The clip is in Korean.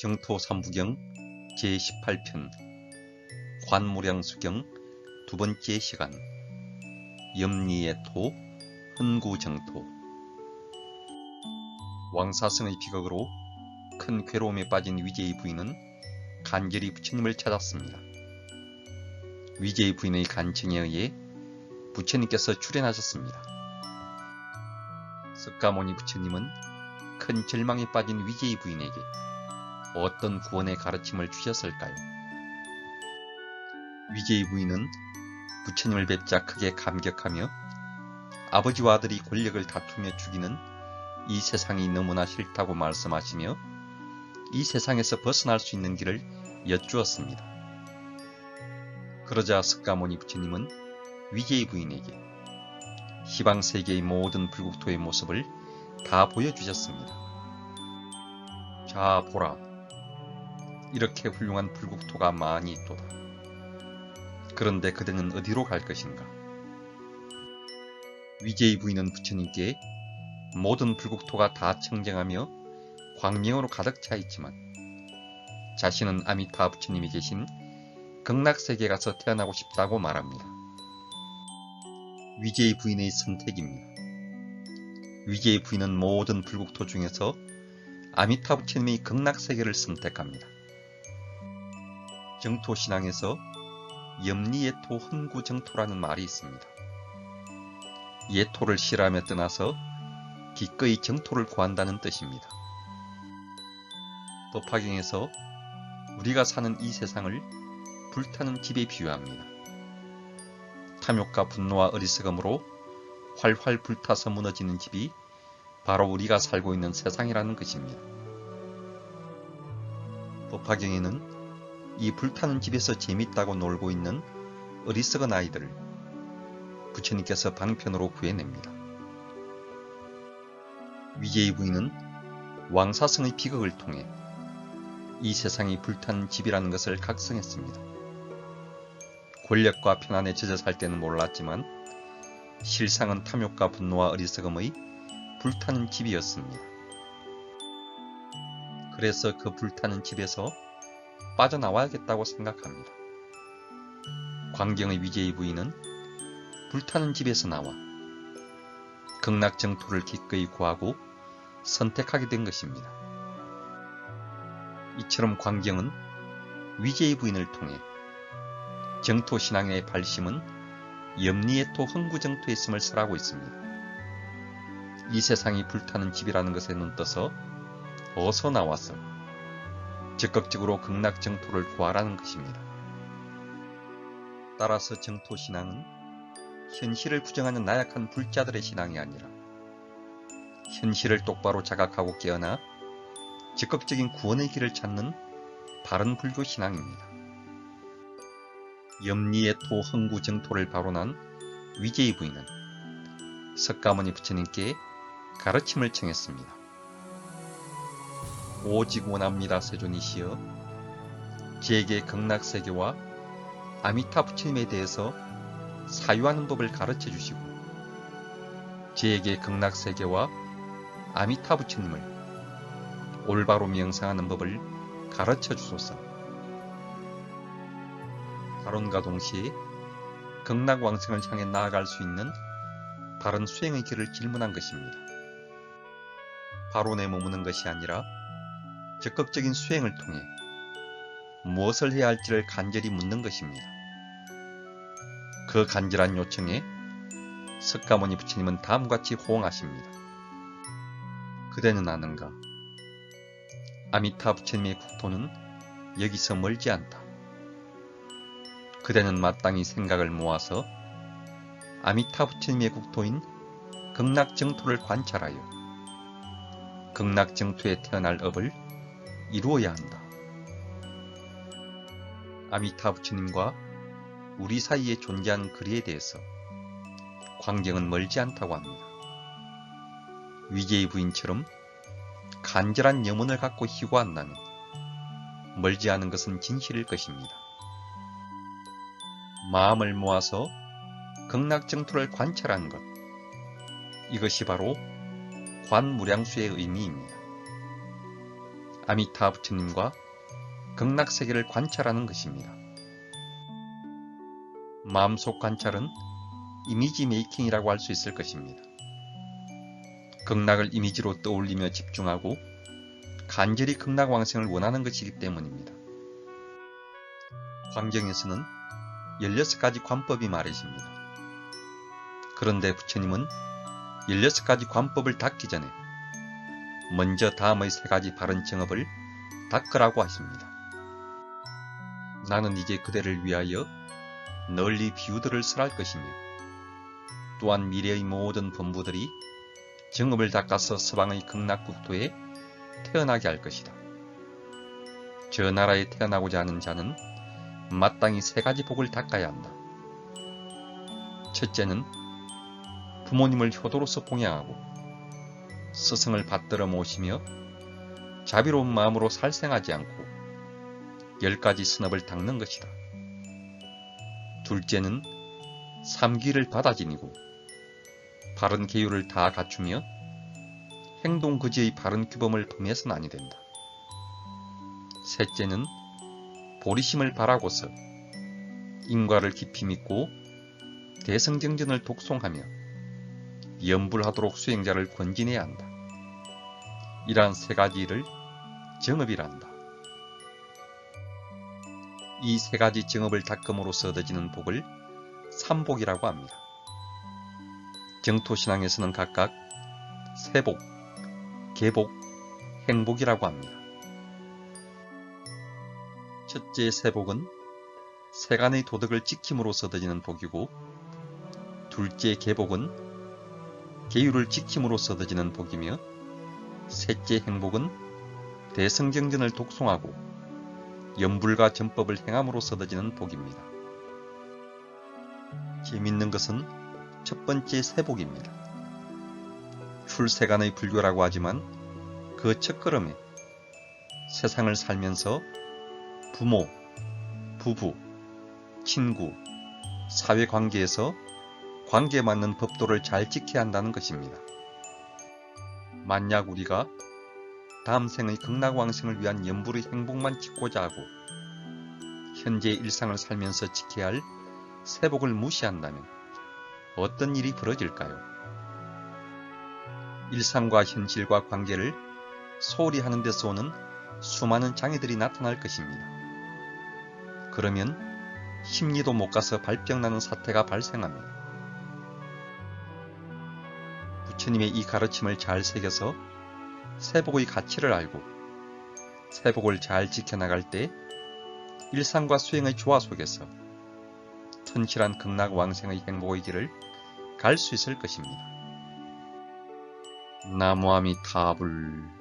정토 삼부경 제18편 관무량수경 두 번째 시간 염리의 토 흔구정토 왕사성의 비극으로 큰 괴로움에 빠진 위제의 부인은 간절히 부처님을 찾았습니다. 위제의 부인의 간청에 의해 부처님께서 출현하셨습니다. 석가모니 부처님은 큰 절망에 빠진 위제의 부인에게 어떤 구원의 가르침을 주셨을까요? 위제의 부인은 부처님을 뵙자 크게 감격하며 아버지와 아들이 권력을 다투며 죽이는 이 세상이 너무나 싫다고 말씀하시며 이 세상에서 벗어날 수 있는 길을 여쭈었습니다. 그러자 석가모니 부처님은 위제의 부인에게 시방 세계의 모든 불국토의 모습을 다 보여주셨습니다. 자 보라 이렇게 훌륭한 불국토가 많이 있도다. 그런데 그대는 어디로 갈 것인가? 위제의 부인은 부처님께 모든 불국토가 다 청정하며 광명으로 가득 차 있지만 자신은 아미타 부처님이 계신 극락세계에 가서 태어나고 싶다고 말합니다. 위제의 부인의 선택입니다. 위제의 부인은 모든 불국토 중에서 아미타 부처님의 극락세계를 선택합니다. 정토신앙에서 염리예토 헌구정토라는 말이 있습니다. 예토를 싫어하며 떠나서 기꺼이 정토를 구한다는 뜻입니다. 법화경에서 우리가 사는 이 세상을 불타는 집에 비유합니다. 탐욕과 분노와 어리석음으로 활활 불타서 무너지는 집이 바로 우리가 살고 있는 세상이라는 것입니다. 법화경에는 이 불타는 집에서 재밌다고 놀고 있는 어리석은 아이들을 부처님께서 방편으로 구해냅니다. 위제의 부인은 왕사성의 비극을 통해 이 세상이 불타는 집이라는 것을 각성했습니다. 권력과 편안에 젖어 살 때는 몰랐지만 실상은 탐욕과 분노와 어리석음의 불타는 집이었습니다. 그래서 그 불타는 집에서 빠져나와야겠다고 생각합니다. 광경의 위제의 부인은 불타는 집에서 나와 극락정토를 기꺼이 구하고 선택하게 된 것입니다. 이처럼 광경은 위제의 부인을 통해 정토 신앙의 발심은 염리의 토 흥구정토에 있음을 설하고 있습니다. 이 세상이 불타는 집이라는 것에 눈떠서 어서 나와서 적극적으로 극락 정토를 구하라는 것입니다. 따라서 정토 신앙은 현실을 부정하는 나약한 불자들의 신앙이 아니라 현실을 똑바로 자각하고 깨어나 적극적인 구원의 길을 찾는 바른 불교 신앙입니다. 염리의 토 흥구 정토를 바로난 위제의 부인은 석가모니 부처님께 가르침을 청했습니다. 오직 원합니다 세존이시여 제게 극락세계와 아미타 부처님에 대해서 사유하는 법을 가르쳐 주시고 제게 극락세계와 아미타 부처님을 올바로 명상하는 법을 가르쳐 주소서. 발언과 동시에 극락왕생을 향해 나아갈 수 있는 바른 수행의 길을 질문한 것입니다. 발언에 머무는 것이 아니라 적극적인 수행을 통해 무엇을 해야 할지를 간절히 묻는 것입니다. 그 간절한 요청에 석가모니 부처님은 다음같이 호응하십니다. 그대는 아는가? 아미타 부처님의 국토는 여기서 멀지 않다. 그대는 마땅히 생각을 모아서 아미타 부처님의 국토인 극락정토를 관찰하여 극락정토에 태어날 업을 이루어야 한다. 아미타 부처님과 우리 사이에 존재하는 거리에 대해서 광경은 멀지 않다고 합니다. 위제의 부인처럼 간절한 염원을 갖고 희고한다면 멀지 않은 것은 진실일 것입니다. 마음을 모아서 극락정토를 관찰하는 것 이것이 바로 관무량수의 의미입니다. 아미타 부처님과 극락세계를 관찰하는 것입니다. 마음속 관찰은 이미지 메이킹이라고 할 수 있을 것입니다. 극락을 이미지로 떠올리며 집중하고 간절히 극락왕생을 원하는 것이기 때문입니다. 광경에서는 16가지 관법이 말해집니다. 그런데 부처님은 16가지 관법을 닦기 전에 먼저 다음의 세 가지 바른 정업을 닦으라고 하십니다. 나는 이제 그대를 위하여 널리 비유들을 설할 것이며 또한 미래의 모든 범부들이 정업을 닦아서 서방의 극락국토에 태어나게 할 것이다. 저 나라에 태어나고자 하는 자는 마땅히 세 가지 복을 닦아야 한다. 첫째는 부모님을 효도로서 봉양하고 스승을 받들어 모시며 자비로운 마음으로 살생하지 않고 열 가지 스납을 닦는 것이다. 둘째는 삼기를 받아 지니고 바른 계율을 다 갖추며 행동 그지의 바른 규범을 범해서는 아니 된다. 셋째는 보리심을 바라고서 인과를 깊이 믿고 대성정전을 독송하며 염불하도록 수행자를 권진해야 한다. 이러한 세 가지 일을 정업이란다. 이 세 가지 정업을 닦음으로써 얻어지는 복을 삼복이라고 합니다. 정토신앙에서는 각각 세복, 계복, 행복이라고 합니다. 첫째 세복은 세간의 도덕을 지킴으로써 얻어지는 복이고 둘째 계복은 계율을 지킴으로써 얻어지는 복이며 셋째 행복은 대성정전을 독송하고 염불과 전법을 행함으로써 얻어지는 복입니다. 재밌는 것은 첫 번째 세복입니다. 출세간의 불교라고 하지만 그 첫걸음에 세상을 살면서 부모, 부부, 친구, 사회관계에서 관계에 맞는 법도를 잘 지켜야 한다는 것입니다. 만약 우리가 다음 생의 극락왕생을 위한 염불의 행복만 짓고자 하고 현재 일상을 살면서 지켜야 할 세복을 무시한다면 어떤 일이 벌어질까요? 일상과 현실과 관계를 소홀히 하는 데서 오는 수많은 장애들이 나타날 것입니다. 그러면 심리도 못 가서 발병나는 사태가 발생합니다. 부처님의 이 가르침을 잘 새겨서 세복의 가치를 알고 세복을 잘 지켜나갈 때 일상과 수행의 조화 속에서 튼실한 극락 왕생의 행복의 길을 갈 수 있을 것입니다. 나무아미 타불